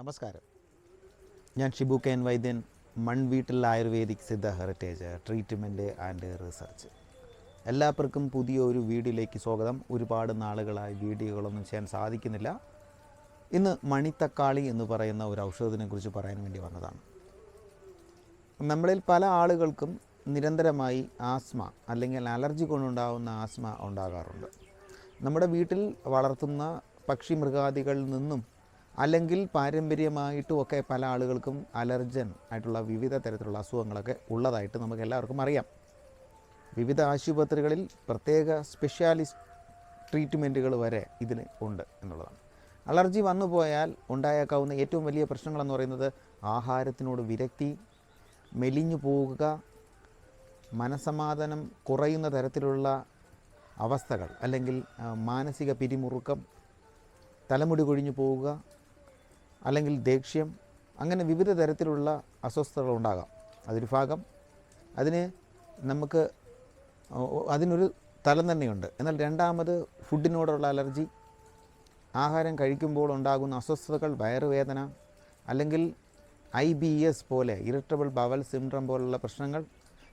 നമസ്കാരം. ഞാൻ Shibu K N വൈദ്യൻ മൺവീട്ടിൽ Ayurvedic Siddha heritage treatment and research. എല്ലാവർക്കും പുതിയ ഒരു വീഡിയോയിലേക്ക് സ്വാഗതം. ഒരുപാട് നാളുകളായി വീഡിയോകളൊന്നും ചെയ്യാൻ സാധിക്കുന്നില്ല. ഇന്ന് മണിത്തക്കാളി എന്ന് പറയുന്ന ഒരു ഔഷധത്തിനെ കുറിച്ച് പറയാൻ വേണ്ടി വന്നതാണ്. നമ്മളിൽ പല ആളുകൾക്കും നിരന്തരമായി ആസ്മ അല്ലെങ്കിൽ അലർജി കൊണ്ടുണ്ടാകുന്ന ആസ്മ ഉണ്ടാകാറുണ്ട്. നമ്മുടെ വീട്ടിൽ വളർത്തുന്ന പക്ഷി മൃഗാദികളിൽ നിന്നും അല്ലെങ്കിൽ പാരമ്പര്യമായിട്ടും ഒക്കെ പല ആളുകൾക്കും അലർജൻ ആയിട്ടുള്ള വിവിധ തരത്തിലുള്ള അസുഖങ്ങളൊക്കെ ഉള്ളതായിട്ട് നമുക്ക് എല്ലാവർക്കും അറിയാം. വിവിധ ആശുപത്രികളിൽ പ്രത്യേക സ്പെഷ്യാലിസ്റ്റ് ട്രീറ്റ്മെന്റുകൾ വരെ ഇതിന് ഉണ്ട് എന്നുള്ളതാണ്. അലർജി വന്നു പോയാൽ ഉണ്ടായേക്കാവുന്ന ഏറ്റവും വലിയ പ്രശ്നങ്ങളെന്ന് പറയുന്നത് ആഹാരത്തിനോട് വിരക്തി മെലിഞ്ഞു പോവുക മനസമാധാനം കുറയുന്ന തരത്തിലുള്ള അവസ്ഥകൾ അല്ലെങ്കിൽ മാനസിക പിരിമുറുക്കം തലമുടി കൊഴിഞ്ഞു പോവുക അല്ലെങ്കിൽ ദേഷ്യം അങ്ങനെ വിവിധ തരത്തിലുള്ള അസ്വസ്ഥതകൾ ഉണ്ടാകാം. അതൊരു ഭാഗം. അതിന് നമുക്ക് അതിനൊരു തലം തന്നെയുണ്ട്. എന്നാൽ രണ്ടാമത് ഫുഡിനോടുള്ള അലർജി ആഹാരം കഴിക്കുമ്പോൾ ഉണ്ടാകുന്ന അസ്വസ്ഥതകൾ വയറുവേദന അല്ലെങ്കിൽ ഐ ബി എസ് പോലെ ഇറിറ്റബിൾ ബവൽ സിൻഡ്രം പോലുള്ള പ്രശ്നങ്ങൾ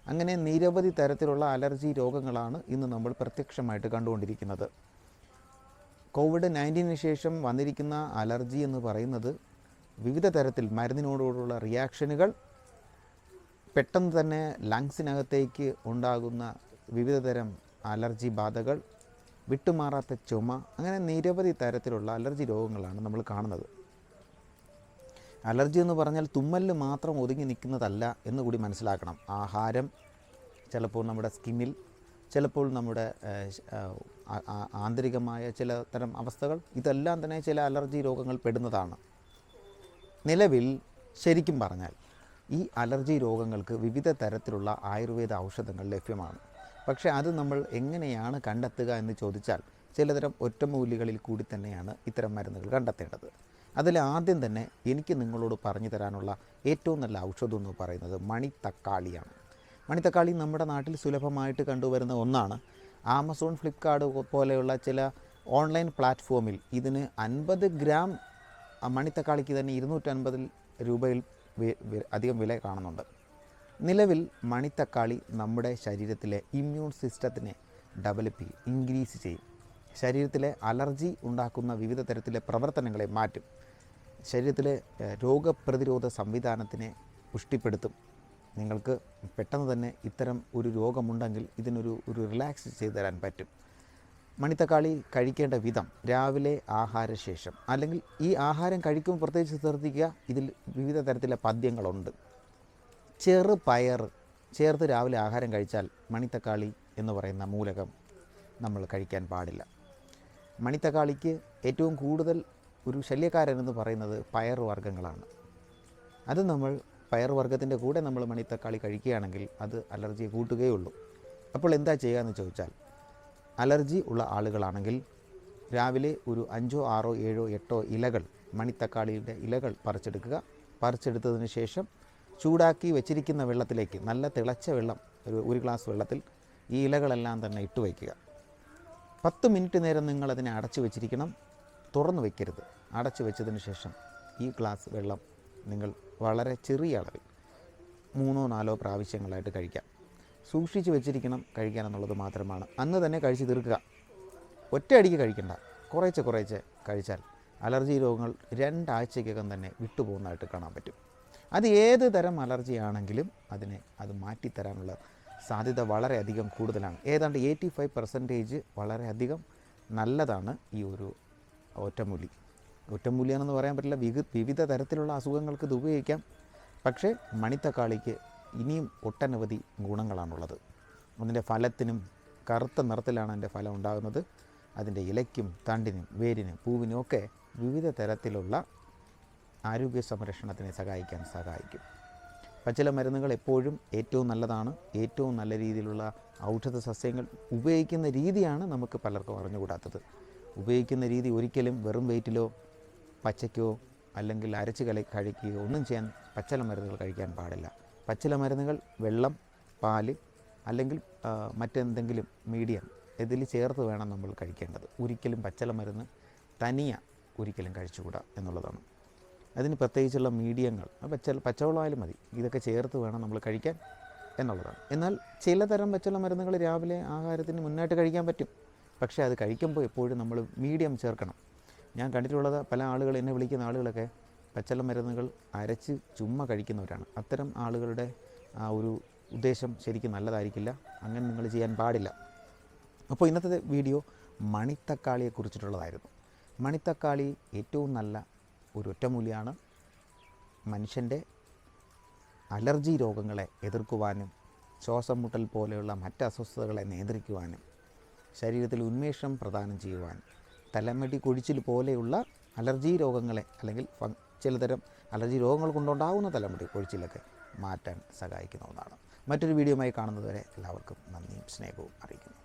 അങ്ങനെ നിരവധി തരത്തിലുള്ള അലർജി രോഗങ്ങളാണ് ഇന്ന് നമ്മൾ പ്രത്യക്ഷമായിട്ട് കണ്ടുകൊണ്ടിരിക്കുന്നത്. കോവിഡ് നയന്റീന് ശേഷം വന്നിരിക്കുന്ന അലർജി എന്ന് പറയുന്നത് വിവിധ തരത്തിൽ മരുന്നിനോടുള്ള റിയാക്ഷനുകൾ പെട്ടെന്ന് തന്നെ ലങ്സിനകത്തേക്ക് ഉണ്ടാകുന്ന വിവിധ തരം അലർജി ബാധകൾ വിട്ടുമാറാത്ത ചുമ അങ്ങനെ നിരവധി തരത്തിലുള്ള അലർജി രോഗങ്ങളാണ് നമ്മൾ കാണുന്നത്. അലർജി എന്ന് പറഞ്ഞാൽ തുമ്മലിൽ മാത്രം ഒതുങ്ങി നിൽക്കുന്നതല്ല എന്ന് കൂടി മനസ്സിലാക്കണം. ആഹാരം ചിലപ്പോൾ നമ്മുടെ സ്കിന്നിൽ ചിലപ്പോൾ നമ്മുടെ ആന്തരികമായ ചില തരം അവസ്ഥകൾ ഇതെല്ലാം തന്നെ ചില അലർജി രോഗങ്ങൾ പെടുന്നതാണ്. നിലവിൽ ശരിക്കും പറഞ്ഞാൽ ഈ അലർജി രോഗങ്ങൾക്ക് വിവിധ തരത്തിലുള്ള ആയുർവേദ ഔഷധങ്ങൾ ലഭ്യമാണ്. പക്ഷേ അത് നമ്മൾ എങ്ങനെയാണ് കണ്ടെത്തുക എന്ന് ചോദിച്ചാൽ ചിലതരം ഒറ്റമൂലികളിൽ കൂടി തന്നെയാണ് ഇത്തരം മരുന്നുകൾ കണ്ടെത്തേണ്ടത്. അതിൽ ആദ്യം തന്നെ എനിക്ക് നിങ്ങളോട് പറഞ്ഞു തരാനുള്ള ഏറ്റവും നല്ല ഔഷധം എന്ന് പറയുന്നത് മണിത്തക്കാളിയാണ്. മണിത്തക്കാളി നമ്മുടെ നാട്ടിൽ സുലഭമായിട്ട് കണ്ടുവരുന്ന ഒന്നാണ്. ആമസോൺ ഫ്ലിപ്കാർട്ട് പോലെയുള്ള ചില ഓൺലൈൻ പ്ലാറ്റ്ഫോമിൽ ഇതിന് അൻപത് ഗ്രാം മണിത്തക്കാളിക്ക് തന്നെ ഇരുന്നൂറ്റൻപതിൽ രൂപയിൽ അധികം വില കാണുന്നുണ്ട്. നിലവിൽ മണിത്തക്കാളി നമ്മുടെ ശരീരത്തിലെ ഇമ്മ്യൂൺ സിസ്റ്റത്തിനെ ഡെവലപ്പ് ചെയ്യും ഇൻക്രീസ് ചെയ്യും. ശരീരത്തിലെ അലർജി ഉണ്ടാക്കുന്ന വിവിധ തരത്തിലെ പ്രവർത്തനങ്ങളെ മാറ്റും. ശരീരത്തിലെ രോഗപ്രതിരോധ സംവിധാനത്തിനെ പുഷ്ടിപ്പെടുത്തും. നിങ്ങൾക്ക് പെട്ടെന്ന് തന്നെ ഇത്തരം ഒരു രോഗമുണ്ടെങ്കിൽ ഇതിനൊരു ഒരു റിലാക്സ് ചെയ്തു തരാൻ പറ്റും. മണിത്തക്കാളി കഴിക്കേണ്ട വിധം രാവിലെ ആഹാരശേഷം അല്ലെങ്കിൽ ഈ ആഹാരം കഴിക്കുമ്പോൾ പ്രത്യേകിച്ച് ശ്രദ്ധിക്കുക ഇതിൽ വിവിധ തരത്തിലെ പദ്യങ്ങളുണ്ട്. ചെറു പയർ ചേർത്ത് രാവിലെ ആഹാരം കഴിച്ചാൽ മണിത്തക്കാളി എന്ന് പറയുന്ന മൂലകം നമ്മൾ കഴിക്കാൻ പാടില്ല. മണിത്തക്കാളിക്ക് ഏറ്റവും കൂടുതൽ ഒരു ശല്യക്കാരൻ എന്ന് പറയുന്നത് പയർ വർഗങ്ങളാണ് അത് നമ്മൾ പയർ വർഗത്തിന്റെ കൂടെ നമ്മൾ മണിത്തക്കാളി കഴിക്കുകയാണെങ്കിൽ അത് അലർജിയെ കൂട്ടുകയുള്ളൂ. അപ്പോൾ എന്താ ചെയ്യുക എന്ന് ചോദിച്ചാൽ അലർജി ഉള്ള ആളുകളാണെങ്കിൽ രാവിലെ ഒരു അഞ്ചോ ആറോ ഏഴോ എട്ടോ ഇലകൾ മണിത്തക്കാളിയുടെ ഇലകൾ പറിച്ചെടുക്കുക. പറിച്ചെടുത്തതിന് ശേഷം ചൂടാക്കി വെച്ചിരിക്കുന്ന വെള്ളത്തിലേക്ക് നല്ല തിളച്ച വെള്ളം ഒരു ഒരു ഗ്ലാസ് വെള്ളത്തിൽ ഈ ഇലകളെല്ലാം തന്നെ ഇട്ട് വയ്ക്കുക. പത്ത് മിനിറ്റ് നേരം നിങ്ങൾ അതിനെ അടച്ചു വെച്ചിരിക്കണം. തുറന്നു വയ്ക്കരുത് അടച്ചു വെച്ചതിന് ശേഷം ഈ ഗ്ലാസ് വെള്ളം നിങ്ങൾ വളരെ ചെറിയ അളവിൽ മൂന്നോ നാലോ പ്രാവശ്യങ്ങളായിട്ട് കഴിക്കാം. സൂക്ഷിച്ച് വെച്ചിരിക്കണം കഴിക്കാൻ എന്നുള്ളത് മാത്രമാണ്. അന്ന് തന്നെ കഴിച്ച് തീർക്കുക. ഒറ്റയടിക്ക് കഴിക്കണ്ട. കുറേശ്ശെ കുറേശ്ശെ കഴിച്ചാൽ അലർജി രോഗങ്ങൾ രണ്ടാഴ്ചയ്ക്കകം തന്നെ വിട്ടുപോകുന്നതായിട്ട് കാണാൻ പറ്റും. അത് ഏത് തരം അലർജി ആണെങ്കിലും അതിനെ അത് മാറ്റിത്തരാനുള്ള സാധ്യത വളരെയധികം കൂടുതലാണ്. ഏതാണ്ട് എയ്റ്റി ഫൈവ് പെർസെന്റേജ് വളരെയധികം നല്ലതാണ് ഈ ഒരു ഒറ്റമൂലി ഒറ്റമൂലിയാണെന്ന് പറയാൻ പറ്റില്ല. വിക വിവിധ തരത്തിലുള്ള അസുഖങ്ങൾക്ക് ഇത് ഉപയോഗിക്കാം. പക്ഷേ മണിത്തക്കാളിക്ക് ഇനിയും ഒട്ടനവധി ഗുണങ്ങളാണുള്ളത്. അതിന്റെ ഫലത്തിനും കറുത്ത നിറത്തിലാണ് അതിന്റെ ഫലം ഉണ്ടാകുന്നത്. അതിന്റെ ഇലയ്ക്കും തണ്ടിനും വേരിനും പൂവിനും ഒക്കെ വിവിധ തരത്തിലുള്ള ആരോഗ്യ സംരക്ഷണത്തിനെ സഹായിക്കാൻ സഹായിക്കും. പച്ചില മരുന്നുകൾ എപ്പോഴും ഏറ്റവും നല്ലതാണ്. ഏറ്റവും നല്ല രീതിയിലുള്ള ഔഷധ സസ്യങ്ങൾ ഉപയോഗിക്കുന്ന രീതിയാണ് നമുക്ക് പലർക്കും അറിഞ്ഞുകൂടാത്തത്. ഉപയോഗിക്കുന്ന രീതി ഒരിക്കലും വെറും വെയിറ്റിലോ പച്ചയ്ക്കോ അല്ലെങ്കിൽ അരച്ച് കല കഴിക്കുകയോ ഒന്നും ചെയ്യാൻ പച്ചില മരുന്നുകൾ കഴിക്കാൻ പാടില്ല. പച്ചില മരുന്നുകൾ വെള്ളം പാൽ അല്ലെങ്കിൽ മറ്റെന്തെങ്കിലും മീഡിയം ഇതിൽ ചേർത്ത് വേണം നമ്മൾ കഴിക്കേണ്ടത്. ഒരിക്കലും പച്ചില മരുന്ന് തനിയ ഒരിക്കലും കഴിച്ചുകൂടാ എന്നുള്ളതാണ്. അതിന് പ്രത്യേകിച്ചുള്ള മീഡിയങ്ങൾ പച്ച പച്ചവെള്ളമായാലും മതി. ഇതൊക്കെ ചേർത്ത് വേണം നമ്മൾ കഴിക്കാൻ എന്നുള്ളതാണ്. എന്നാൽ ചിലതരം പച്ചില മരുന്നുകൾ രാവിലെ ആഹാരത്തിന് മുന്നായിട്ട് കഴിക്കാൻ പറ്റും. പക്ഷേ അത് കഴിക്കുമ്പോൾ എപ്പോഴും നമ്മൾ മീഡിയം ചേർക്കണം. ഞാൻ കണ്ടിട്ടുള്ളത് പല ആളുകൾ എന്നെ വിളിക്കുന്ന ആളുകളൊക്കെ പച്ചല മരുന്നുകൾ അരച്ച് ചുമ്മാ കഴിക്കുന്നവരാണ്. അത്തരം ആളുകളുടെ ആ ഒരു ഉദ്ദേശം ശരിക്കും നല്ലതായിരിക്കില്ല. അങ്ങനെ നിങ്ങൾ ചെയ്യാൻ പാടില്ല. അപ്പോൾ ഇന്നത്തെ വീഡിയോ മണിത്തക്കാളിയെ കുറിച്ചിട്ടുള്ളതായിരുന്നു. മണിത്തക്കാളി ഏറ്റവും നല്ല ഒരു ഒറ്റമൂലിയാണ് മനുഷ്യന്റെ അലർജി രോഗങ്ങളെ എതിർക്കുവാനും ശ്വാസം മുട്ടൽ പോലെയുള്ള മറ്റ് അസ്വസ്ഥതകളെ നിയന്ത്രിക്കുവാനും ശരീരത്തിൽ ഉന്മേഷം പ്രദാനം ചെയ്യുവാൻ തലമുടി കൊഴിച്ചിൽ പോലെയുള്ള അലർജി രോഗങ്ങളെ അല്ലെങ്കിൽ ചിലതരം അലർജി രോഗങ്ങൾ കൊണ്ടുണ്ടാകുന്ന തലമുടി കൊഴിച്ചിലൊക്കെ മാറ്റാൻ സഹായിക്കുന്ന ഒന്നാണ്. മറ്റൊരു വീഡിയോയുമായി കാണുന്നതുവരെ എല്ലാവർക്കും നന്ദിയും സ്നേഹവും അറിയിക്കുന്നു.